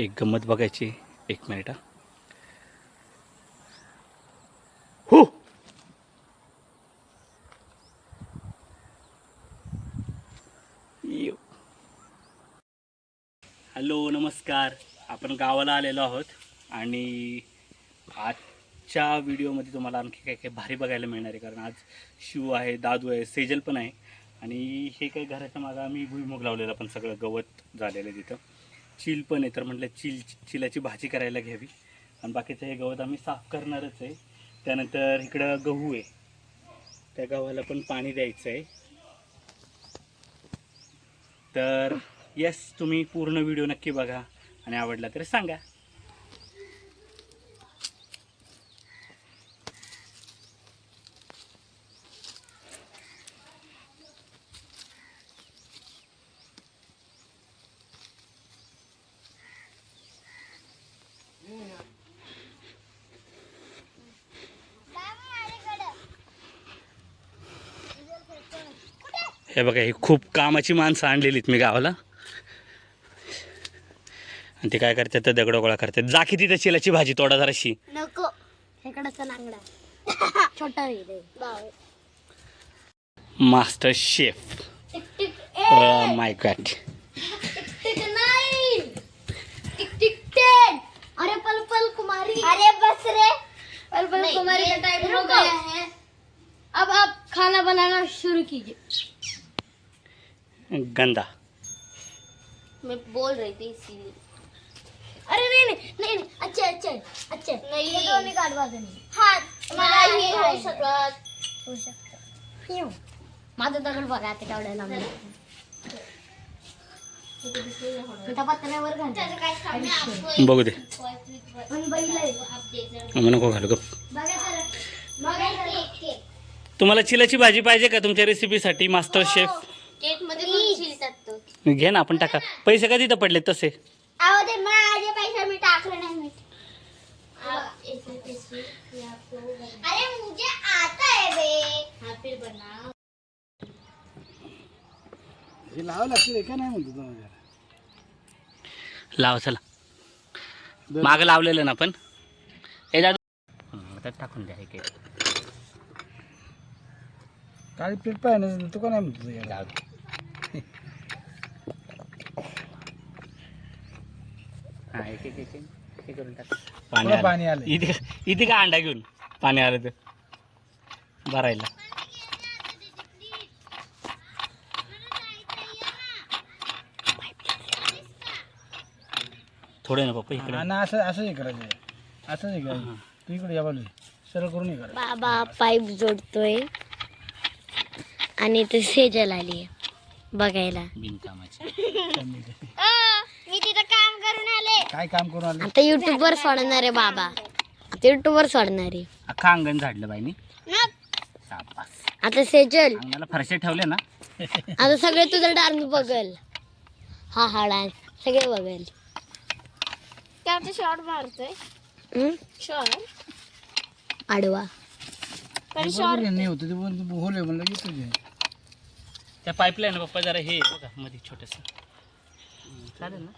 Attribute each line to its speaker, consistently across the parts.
Speaker 1: एक गंमत बघायची एक मिनिट हा. यो. हॅलो नमस्कार. आपण गावाला आलेलो आहोत आणि आजच्या व्हिडिओमध्ये तुम्हाला आणखी काय काय भारी बघायला मिळणार आहे कारण आज शिव आहे दादू आहे सेजल पण आहे. आणि हे काही घराच्या मागं आम्ही भुईमुग लावलेलं पण सगळं गवत झालेलं आहे तिथं. चिल पण आहे तर म्हटलं चिल चिलाची भाजी करायला घ्यावी. आणि बाकीचं हे गवत आम्ही साफ करणारच आहे. त्यानंतर इकडं गहू आहे. त्या गव्हाला पण पाणी द्यायचं आहे तर येस तुम्ही पूर्ण व्हिडिओ नक्की बघा आणि आवडला तर सांगा. हे बघा ही खूप कामाची माणसं आणलेलीत मी गावाला. आणि ते काय करतात तर दगड गोळा करतात. जा किती त्या चिलाची भाजी तोडा जराशी.
Speaker 2: नको. हेकडचा नांगडा. छोटा.
Speaker 1: Master chef. माय गॉड
Speaker 2: अरे पल पल कुमारी. अरे बस रे. पल पल कुमारी का टाइम हो गया है. अब आप खाना बनाना शुरू कीजिए.
Speaker 1: गंदा.
Speaker 2: मैं बोल रही थी इसीलिए। अरे नहीं नहीं नहीं नहीं अच्छे अच्छे अच्छे। नहीं। हे दोन्ही काढवा तुम्ही हात मला हे होऊ शकत होऊ शकत येऊ माझं दगड बघा ते केवढ्या लांब त्या पत्र्यावर घाल
Speaker 1: बघू दे।
Speaker 2: पण बैल आहे.
Speaker 1: मग नको घालू गप
Speaker 2: बघा तर बघा तर
Speaker 1: तुम्हाला चिलाची भाजी पाहिजे का तुमच्या रेसिपीसाठी मास्टर शेफ
Speaker 2: केकमध्ये
Speaker 1: घे ना आपण टाका. पैसे कधी तर पडले तसे.
Speaker 2: अहो ते माझे पैसे मी टाकले नाही मीठ अरे मुझे आता है बे. हाँ फिर बना
Speaker 3: हे लावावं लागतं का नाही म्हणतो तुम्हाला
Speaker 1: लावा चला. मागं लावलेलं ना पण हे दादू हं, आता टाकून द्या एक.
Speaker 3: काळी पीठ पाहिजे तू का नाही म्हणतो तुझ्या
Speaker 1: जाऊ दे. एक एक एक एक. हे करून टाक.
Speaker 3: पुढं
Speaker 1: आलं.
Speaker 3: पाणी आलंय.
Speaker 1: इथे इथे का अंडा घेऊन? पाणी आलं तर. भरायला. थोडे ना पप्पा इकडे.
Speaker 3: आणि असं असं हे करायचं आहे. असंच हे करायचं. तू इकडे या बाजू सरळ करून हे करायचं.
Speaker 2: बाबा पाईप जोडतोय. आणि ते सेजल आली बघायला.
Speaker 1: बिनकामाची
Speaker 2: मी तिथं काम करून आले
Speaker 3: काय काम करून आलं
Speaker 2: आता युट्यूब वर सोडणार आहे बाबा. आता युट्यूब वर सोडणार आहे.
Speaker 1: अख्खा अंगण झाडलं बाईनी? सापास
Speaker 2: आता सेजल.
Speaker 1: अंगाला फरशे ठेवले ना?
Speaker 2: आता सगळे तुझं डान्स बघल. हा हा डान्स सगळे बघल.
Speaker 4: शॉर्ट मारतोय. शॉर्ट
Speaker 2: आडवा.
Speaker 3: बरोबर आहे, नाही होतं ते पण तू होले म्हणलं की तुझे
Speaker 1: त्या पाईपलाईन पप्पा जरा हे बघा मध्ये छोटस. चालेल ना?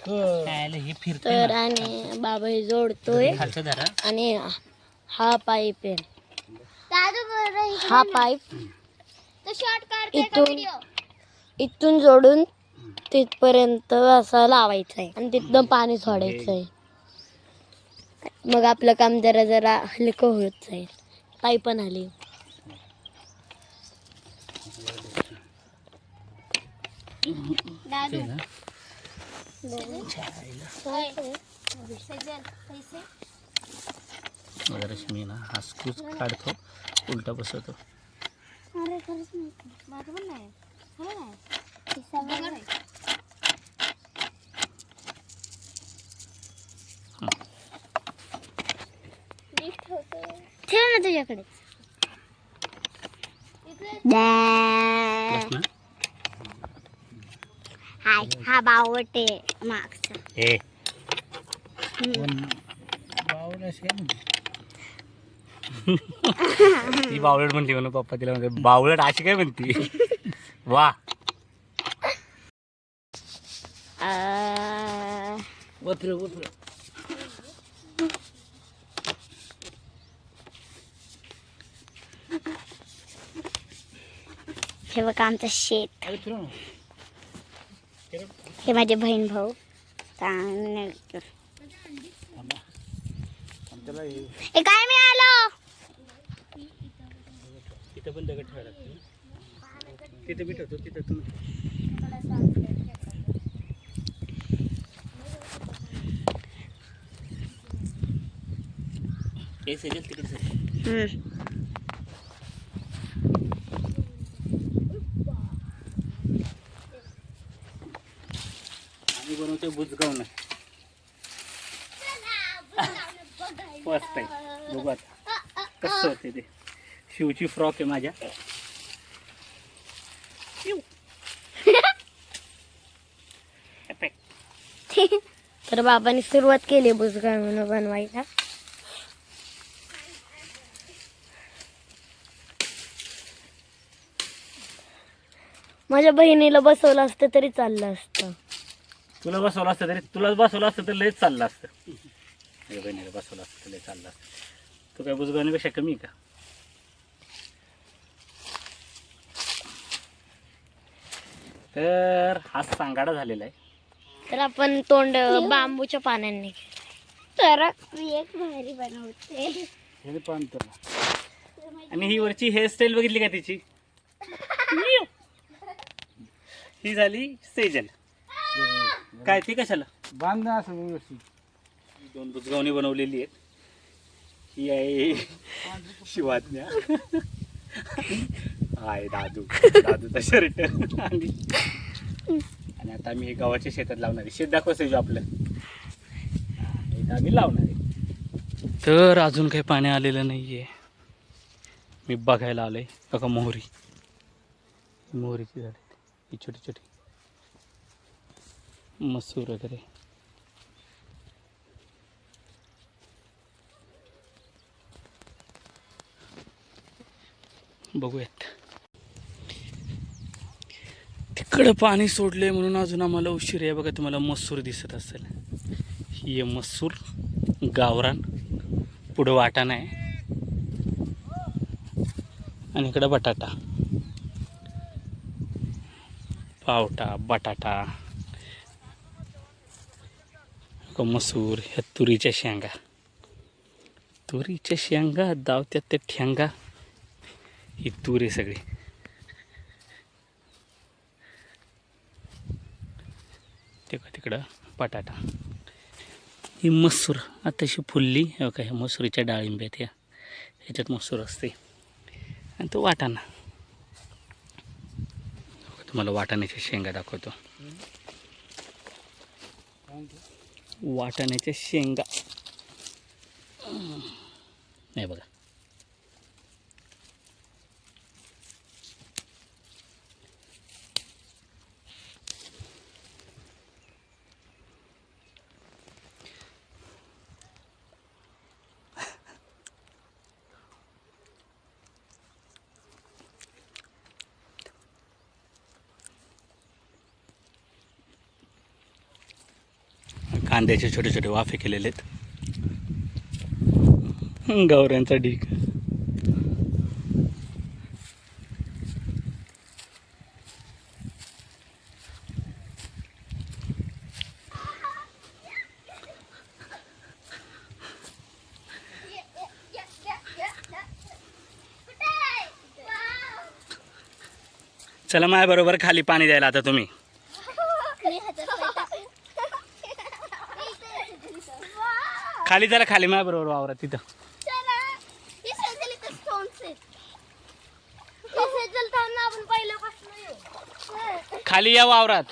Speaker 3: तो
Speaker 1: त्याला हे फिरते
Speaker 2: तर आणि बाबा हे जोडतोय.
Speaker 1: खालचं धरा
Speaker 2: आणि हा पाईप आहे. हा पाईप इथून इथून जोडून तिथपर्यंत असा लावायचा आहे आणि तिथनं पाणी सोडायचं आहे मग आपलं काम जरा जरा हलकं होत जाईल. पाईप पण आली.
Speaker 1: ते ना. रश्मी ना हा स्क्रूच काढतो उलटा बसवतो.
Speaker 2: ठेव ना तुझ्याकडे
Speaker 1: बस ना
Speaker 2: हाय हा बावटे मागचा.
Speaker 1: हे.
Speaker 3: काय म्हणतो
Speaker 1: ती बावळट म्हणली म्हणून पप्पा तिला म्हणते बावळट अशी काय म्हणती? वा.
Speaker 2: अं,
Speaker 3: वत्र वत्र
Speaker 2: हे बघा आमचं शेत. हे माझे बहीण भाऊ
Speaker 3: हे
Speaker 2: काय मिळालं
Speaker 1: तिथं पण दगड ठेवायला लागतो तिथं मी ठेवतो तिथं तुम्ही? हे सेजल तिकडे
Speaker 2: मी
Speaker 1: बनवते बनवतो बुजगावनं फर्स्ट टाइम बघू आता. कसं होते ते. शिवची फ्रॉक आहे माझ्या.
Speaker 2: तर बाबांनी सुरुवात केली बुजगाळ म्हणून बनवायला. माझ्या बहिणीला बसवलं असतं तरी चाललं असतं.
Speaker 1: तुला बसवलं असतं तरी तुला बसवलं असतं तर लयच चाललं असतं. माझ्या बहिणीला बसवलं असतं तर लय चाललं असतं. तू काय बुजगावण्यापेक्षा कमी आहे का? तर हा सांगाडा झालेला आहे.
Speaker 2: तर आपण तोंड बांबूच्या पानांनी तर मी एक भारी बनवते.
Speaker 3: हे पान त्याला
Speaker 1: आणि ही वरची हेअरस्टाईल बघितली का तिची? ही झाली सेजल. काय ती कशाला?
Speaker 3: बांध ना असं व्यवस्थित.
Speaker 1: दोन बुजगावणी बनवलेली आहेत. ही आहे शिवाज्ञा. हाय दादू. दादूचा शर्ट आणि आणि आता आम्ही हे गावाच्या शेतात लावणार आहे. शेत दाखव सेजू आपलं. हा, इथं आम्ही लावणार आहे. तर अजून काही पाणी आलेलं नाही आहे मी बघायला आलोय. बघा मोहरी. मोहरीची झाड. ही छोटी छोटी. मसूर वगैरे. बघूयात. तिकडं पाणी सोडले म्हणून अजून आम्हाला उशीर आहे. बघा तुम्हाला मसूर दिसत असेल. ही मसूर गावरान पुढं वाटाणा आहे आणि इकडं बटाटा. पावटा बटाटा. का मसूर ह्या तुरीच्या शेंगा. तुरीच्या शेंगा दावत्यात त्या ठेंगा. ही तूर आहे सगळी. ते का तिकडं बटाटा. ही मसूर आताशी फुलली. हे ह्या मसुरीच्या डाळिंब्यात ह्या. ह्याच्यात मसूर असते. आणि तो वाटाणा. तुम्हाला वाटाण्याच्या शेंगा दाखवतो. वाटाण्याच्या शेंगा. नाही बघा. कांद्याचे छोटे छोटे वाफे केलेले आहेत. गवऱ्यांचा ढीक चला माझ्याबरोबर खाली पाणी द्यायला आता तुम्ही. खाली जरा खाली माझ्या बरोबर वावरा तिथं खाली या वावरात.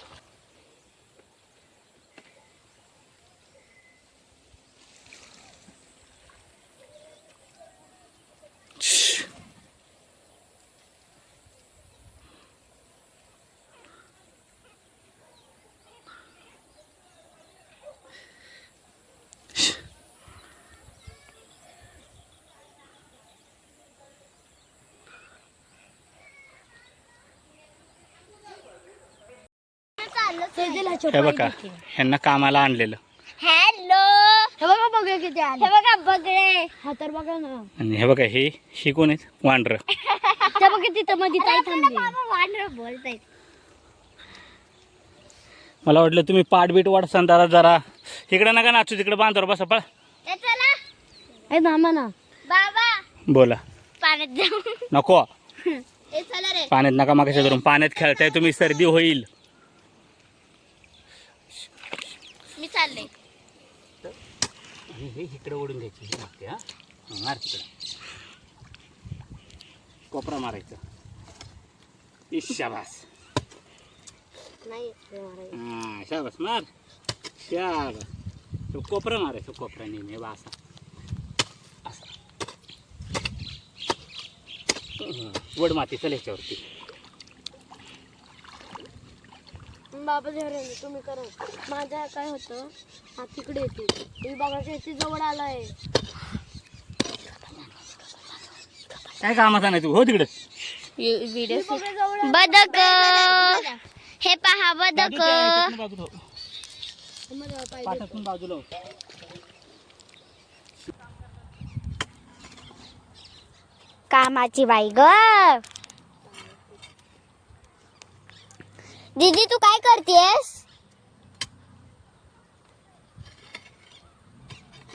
Speaker 1: हे बघा ह्यांना कामाला आणलेलं.
Speaker 2: हे बघा बघा किती आले. हे बघा बगळे. हा तर बघा ना.
Speaker 1: आणि हे बघा हे हे कोण आहेत? वांढर.
Speaker 2: त्या बघा तिथं मध्ये ताई थांबली. वांडर बोलताय
Speaker 1: मला वाटलं तुम्ही पाठ बीट वाढसान जरा. जरा इकडे नका नाचू तिकडे बांधवर बसा पळ.
Speaker 2: ए थांबा ना. बाबा.
Speaker 1: बोला.
Speaker 2: पाण्यात जाऊ.
Speaker 1: नको.
Speaker 2: ए चला रे.
Speaker 1: पाण्यात नका मागाच्या धरून. पाण्यात खेळताय तुम्ही सर्दी होईल.
Speaker 2: मी चालले
Speaker 1: हे इकडे ओढून घ्यायची ही मागते हा. हा, मार तिकडे. कोपरा मारायचा. इश, शाबास.
Speaker 2: नाही
Speaker 1: हा शाबास मार. शाबास. तो कोपरा मारायचा कोपरा नेहमी बा असा. असा. वड माती चल ह्याच्यावरती.
Speaker 2: बाबा धरे तुम्ही करा. माझ्या काय होतं हा तिकडे येते. तुम्ही बघा शेती जवळ आलाय.
Speaker 1: काय कामाचा नाही तू? हो तिकडे.
Speaker 2: बदक. हे पहा बदक.
Speaker 1: बाजूला. पाठातून बाजूला. हो.
Speaker 2: कामाची बाई ग. दीदी तू काय करतेस?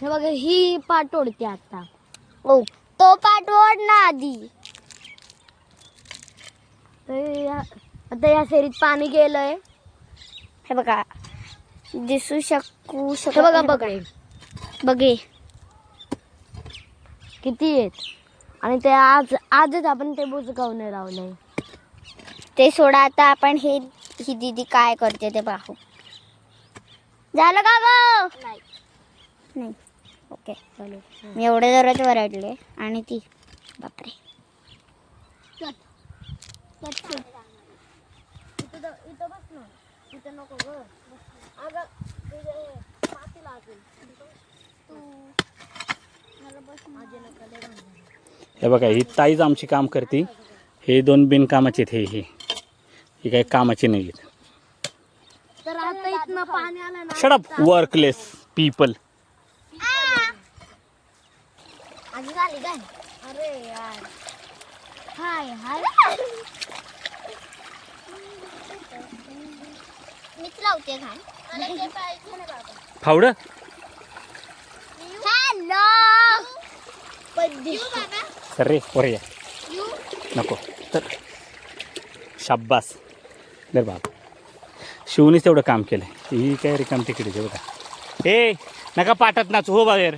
Speaker 2: हे बघा ही पाट ओढते आता. ओ तो पाट ओढ ना आधी. आता या शेरीत पाणी गेलंय. हे बघा दिसू शकू शकू बघा बघे. बघे. किती आहेत? आणि ते आज आजच आपण ते बुजगावणे लावलंय. ते सोडा आता आपण हे ही दीदी काय करते ते पाहू. झालं का ग? नाही. ओके. चालू मी एवढे जोरात वरडले आणि ती बापरे.
Speaker 1: हे बघा ही ताईच आमची काम करते. हे दोन बिनकामाचे आहेत हे हे. ही काही कामाचे नाही आहेत.
Speaker 2: तर आता इथनं पाणी आलं ना.
Speaker 1: शडप वर्कलेस पीपल
Speaker 2: आधी झाली काय? अरे यार. हाय हाय. मीच लावते घाण.
Speaker 1: फावडं?
Speaker 2: हॅलो.
Speaker 1: सर रे वर या. नको. तर शाब्बास. दर बाबा शिवनीच तेवढं काम केलं ही काय रिकाम तिकडे बघा. ए नका पाठत नाच हो बाहेर.